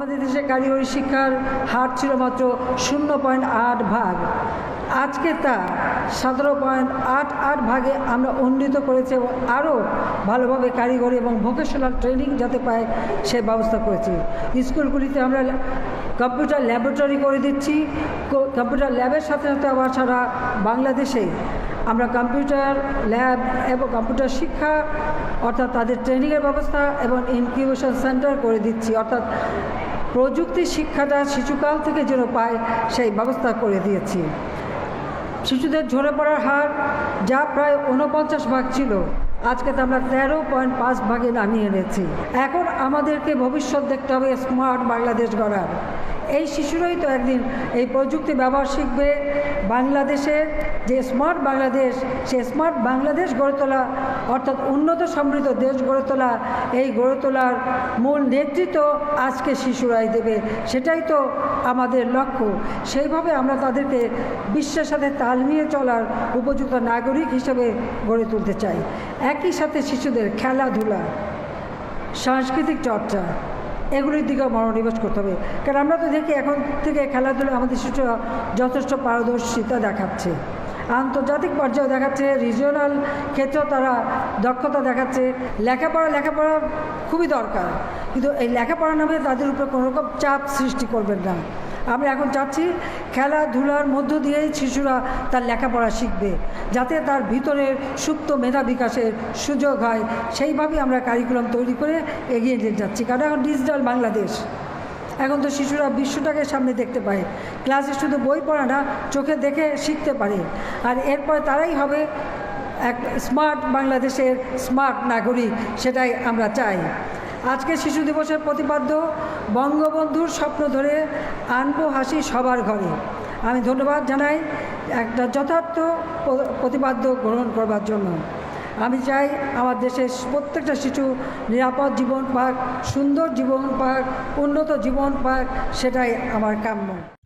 কারিগরি শিক্ষার হার ছিল মাত্র শূন্য পয়েন্ট আট ভাগ। আজকে তা সতেরো পয়েন্ট আট আট ভাগে আমরা উন্নীত করেছি এবং আরও ভালোভাবে কারিগরি এবং ভোকেশনাল ট্রেনিং যাতে পায় সে ব্যবস্থা করেছি। স্কুলগুলিতে আমরা কম্পিউটার ল্যাবরেটরি করে দিচ্ছি। কম্পিউটার ল্যাবের সাথে সাথে আবার সারা বাংলাদেশে আমরা কম্পিউটার ল্যাব এবং কম্পিউটার শিক্ষা অর্থাৎ তাদের ট্রেনিংয়ের ব্যবস্থা এবং ইনকিউবেশন সেন্টার করে দিচ্ছি। অর্থাৎ প্রযুক্তি শিক্ষাটা শিশুকাল থেকে যেন পায়, সেই ব্যবস্থা করে দিয়েছি। শিশুদের ঝরে পড়ার হার যা প্রায় উনপঞ্চাশ ভাগ ছিল, আজকে তো আমরা তেরো পয়েন্ট পাঁচ ভাগে নামিয়ে এনেছি। এখন আমাদেরকে ভবিষ্যৎ দেখতে হবে স্মার্ট বাংলাদেশ গড়ার। এই শিশুরাই তো একদিন এই প্রযুক্তি ব্যবহার শিখবে। বাংলাদেশের যে স্মার্ট বাংলাদেশ, সে স্মার্ট বাংলাদেশ গড়ে তোলা, অর্থাৎ উন্নত সমৃদ্ধ দেশ গড়ে তোলা, এই গড়ে তোলার মূল নেতৃত্ব আজকে শিশুরাই দেবে। সেটাই তো আমাদের লক্ষ্য। সেইভাবে আমরা তাদেরকে বিশ্বের সাথে তাল নিয়ে চলার উপযুক্ত নাগরিক হিসেবে গড়ে তুলতে চাই। একই সাথে শিশুদের খেলাধুলা, সাংস্কৃতিক চর্চা এগুলির দিকেও মনোনিবেশ করতে হবে। কারণ আমরা তো দেখি এখন থেকে খেলাধুলা আমাদের শিশু যথেষ্ট পারদর্শিতা দেখাচ্ছে। আন্তর্জাতিক পর্যায়ে দেখাচ্ছে রিজিওনাল ক্ষেত্রেও তারা দক্ষতা দেখাচ্ছে। লেখাপড়া লেখাপড়া খুবই দরকার। কিন্তু এই লেখাপড়া নামে তাদের উপরে কোনোরকম চাপ সৃষ্টি করবেন না। আমরা এখন চাচ্ছি খেলাধুলার মধ্য দিয়েই শিশুরা তার লেখাপড়া শিখবে, যাতে তার ভিতরের সুপ্ত মেধা বিকাশের সুযোগ হয়। সেইভাবেই আমরা কারিকুলাম তৈরি করে এগিয়ে নিয়ে যাচ্ছি, কারণ এখন ডিজিটাল বাংলাদেশ। এখন তো শিশুরা বিশ্বটাকে সামনে দেখতে পায়। ক্লাসে শুধু বই পড়া না, চোখে দেখে শিখতে পারে। আর এরপর তারাই হবে এক স্মার্ট বাংলাদেশের স্মার্ট নাগরিক, সেটাই আমরা চাই। আজকে শিশু দিবসের প্রতিপাদ্য, বঙ্গবন্ধুর স্বপ্ন ধরে আনব হাসি সবার ঘরে। আমি ধন্যবাদ জানাই একটা যথার্থ প্রতিপাদ্য গ্রহণ করবার জন্য। আমি চাই আমার দেশের প্রত্যেকটা শিশু নিরাপদ জীবন পাক, সুন্দর জীবন পাক, উন্নত জীবন পাক, সেটাই আমার কাম্য।